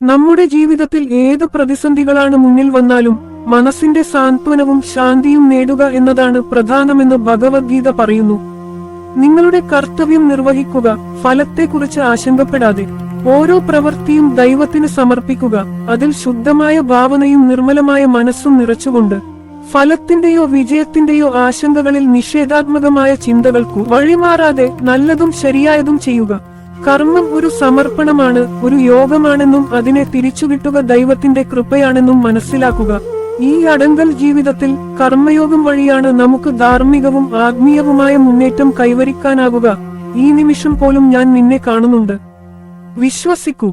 നമ്മുടെ ജീവിതത്തിൽ ഏത് പ്രതിസന്ധികളാണ് മുന്നിൽ വന്നാലും മനസ്സിന്റെ സാന്ത്വനവും ശാന്തിയും നേടുക എന്നതാണ് പ്രധാനമെന്ന് ഭഗവത്ഗീത പറയുന്നു. നിങ്ങളുടെ കർത്തവ്യം നിർവഹിക്കുക ഫലത്തെക്കുറിച്ച് ആശങ്കപ്പെടാതെ ഓരോ പ്രവൃത്തിയും ദൈവത്തിന് സമർപ്പിക്കുക അതിൽ ശുദ്ധമായ ഭാവനയും നിർമ്മലമായ മനസ്സും നിറച്ചുകൊണ്ട് ഫലത്തിന്റെയോ വിജയത്തിന്റെയോ ആശങ്കകളിൽ നിഷേധാത്മകമായ ചിന്തകൾക്കു വഴിമാറാതെ നല്ലതും ശരിയായതും ചെയ്യുക. കർമ്മം ഒരു സമർപ്പണമാണ് ഒരു യോഗമാണെന്നും അതിനെ തിരിച്ചുകിട്ടുക ദൈവത്തിന്റെ കൃപയാണെന്നും മനസ്സിലാക്കുക. ഈ അടങ്കൽ ജീവിതത്തിൽ കർമ്മയോഗം വഴിയാണ് നമുക്ക് ധാർമ്മികവും ആത്മീയവുമായ മുന്നേറ്റം കൈവരിക്കാനാകുക. ഈ നിമിഷം പോലും ഞാൻ നിന്നെ കാണുന്നുണ്ട്. വിശ്വസിക്കൂ.